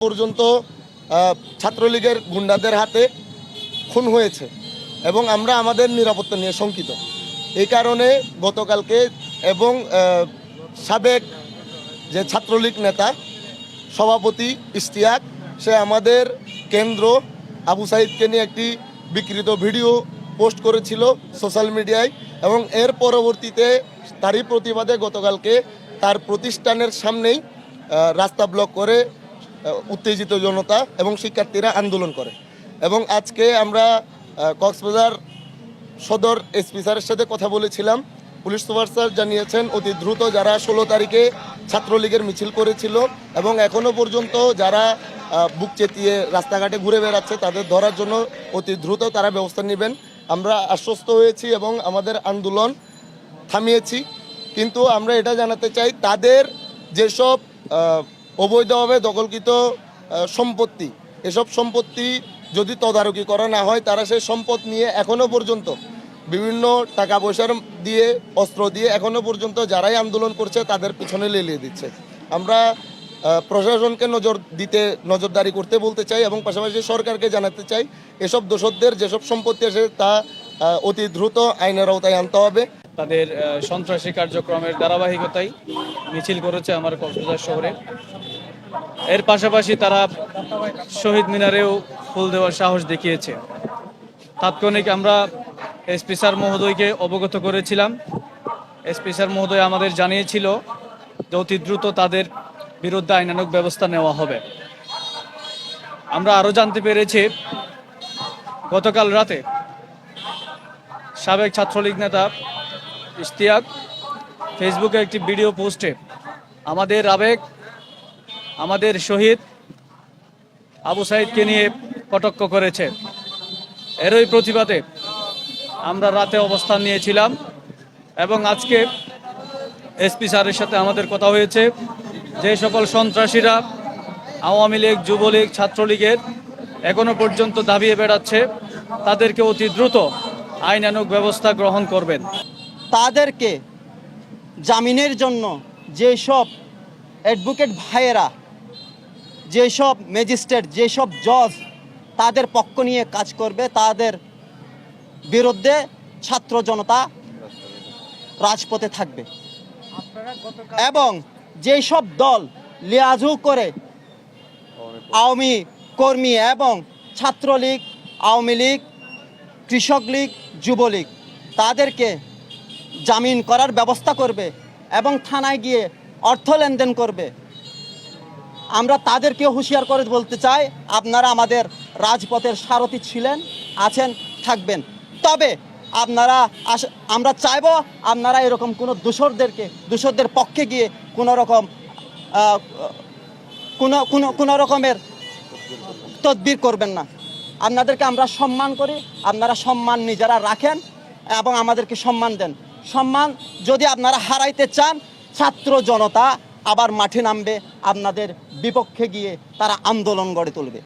পর্যন্ত ছাত্রলীগের গুন্ডাদের হাতে খুন হয়েছে এবং আমরা আমাদের নিরাপত্তা নিয়ে শঙ্কিত। এই কারণে গতকালকে এবং সাবেক যে ছাত্রলীগ নেতা, সভাপতি ইশতিয়াক, সে আমাদের কেন্দ্র আবু সাইদকে নিয়ে একটি বিকৃত ভিডিও পোস্ট করেছিল সোশ্যাল মিডিয়ায় এবং এর পরবর্তীতে তারই প্রতিবাদে গতকালকে তার প্রতিষ্ঠানের সামনেই রাস্তা ব্লক করে উত্তেজিত জনতা এবং শিক্ষার্থীরা আন্দোলন করে। এবং আজকে আমরা কক্সবাজার সদর এসপি স্যারের সাথে কথা বলেছিলাম। পুলিশ সুপার স্যার জানিয়েছেন, অতি দ্রুত যারা ষোলো তারিখে ছাত্রলীগের মিছিল করেছিল এবং এখনও পর্যন্ত যারা বুক চেতিয়ে রাস্তাঘাটে ঘুরে বেড়াচ্ছে, তাদের ধরার জন্য অতি দ্রুত তারা ব্যবস্থা নেবেন। আমরা আশ্বস্ত হয়েছি এবং আমাদের আন্দোলন থামিয়েছি। কিন্তু আমরা এটা জানাতে চাই, তাদের যেসব অবৈধভাবে দখলকৃত সম্পত্তি। এসব সম্পত্তি যদি তদারকি করা না হয়, তারা সেই সম্পদ নিয়ে এখনও পর্যন্ত বিভিন্ন টাকা পয়সার দিয়ে, অস্ত্র দিয়ে এখনও পর্যন্ত যারাই আন্দোলন করছে, তাদের পিছনে লেলিয়ে দিচ্ছে। আমরা প্রশাসনকে নজর দিতে, নজরদারি করতে বলতে চাই এবং পাশাপাশি সরকারকে জানাতে চাই, এসব দোষকদের যেসব সম্পত্তি আছে, তা অতি দ্রুত আইনের আওতায় আনতে হবে। তাদের সন্ত্রাসী কার্যক্রমের ধারাবাহিকতায় মিছিল করেছে আমার কক্সবাজার শহরে। এর পাশাপাশি তারা শহীদ মিনারেও ফুল দেওয়ার সাহস দেখিয়েছে। তাৎক্ষণিক আমরা এসপি স্যার মহোদয়কে অবগত করেছিলাম। এসপি স্যার মহোদয় আমাদের জানিয়েছিল যে অতি দ্রুত তাদের বিরুদ্ধে আইনানুক ব্যবস্থা নেওয়া হবে। আমরা আরও জানতে পেরেছি, গতকাল রাতে সাবেক ছাত্রলীগ নেতা ইশতিয়াক ফেসবুকে একটি ভিডিও পোস্টে আমাদের আবেগ, আমাদের শহীদ আবু সাইদকে নিয়ে কটাক্ষ করেছে। এরই প্রতিবাদে আমরা রাতে অবস্থান নিয়েছিলাম এবং আজকে এসপি স্যারের সাথে আমাদের কথা হয়েছে। যে সকল সন্ত্রাসীরা আওয়ামী লীগ, যুবলীগ, ছাত্রলীগের এখনও পর্যন্ত দাবিয়ে বেড়াচ্ছে, তাদেরকে অতি দ্রুত আইনানুগ ব্যবস্থা গ্রহণ করবেন। তাদেরকে জামিনের জন্য যেসব অ্যাডভোকেট ভাইয়েরা, যেসব ম্যাজিস্ট্রেট, যেসব জজ তাদের পক্ষ নিয়ে কাজ করবে, তাদের বিরুদ্ধে ছাত্র জনতা রাজপথে থাকবে। এবং যেসব দল লিয়াজু করে আওয়ামী কর্মী এবং ছাত্রলীগ, আওয়ামী লীগ, কৃষক লীগ, যুবলীগ, তাদেরকে জামিন করার ব্যবস্থা করবে এবং থানায় গিয়ে অর্থ লেনদেন করবে। আমরা তাদেরকে হুঁশিয়ার করে বলতে চাই, আপনারা আমাদের রাজপথের সারথি ছিলেন, আছেন, থাকবেন। তবে আপনারা আমরা চাইব আপনারা এরকম কোনো দূষরদেরকে, দূষরদের পক্ষে গিয়ে কোনো রকম কোনো কোনো কোনো রকমের তদবির করবেন না। আপনাদেরকে আমরা সম্মান করি, আপনারা সম্মান নিজেরা রাখেন এবং আমাদেরকে সম্মান দেন। সম্মান যদি আপনারা হারাইতে চান, ছাত্র জনতা আবার মাঠে নামবে, আপনাদের বিপক্ষে গিয়ে তারা আন্দোলন গড়ে তুলবে।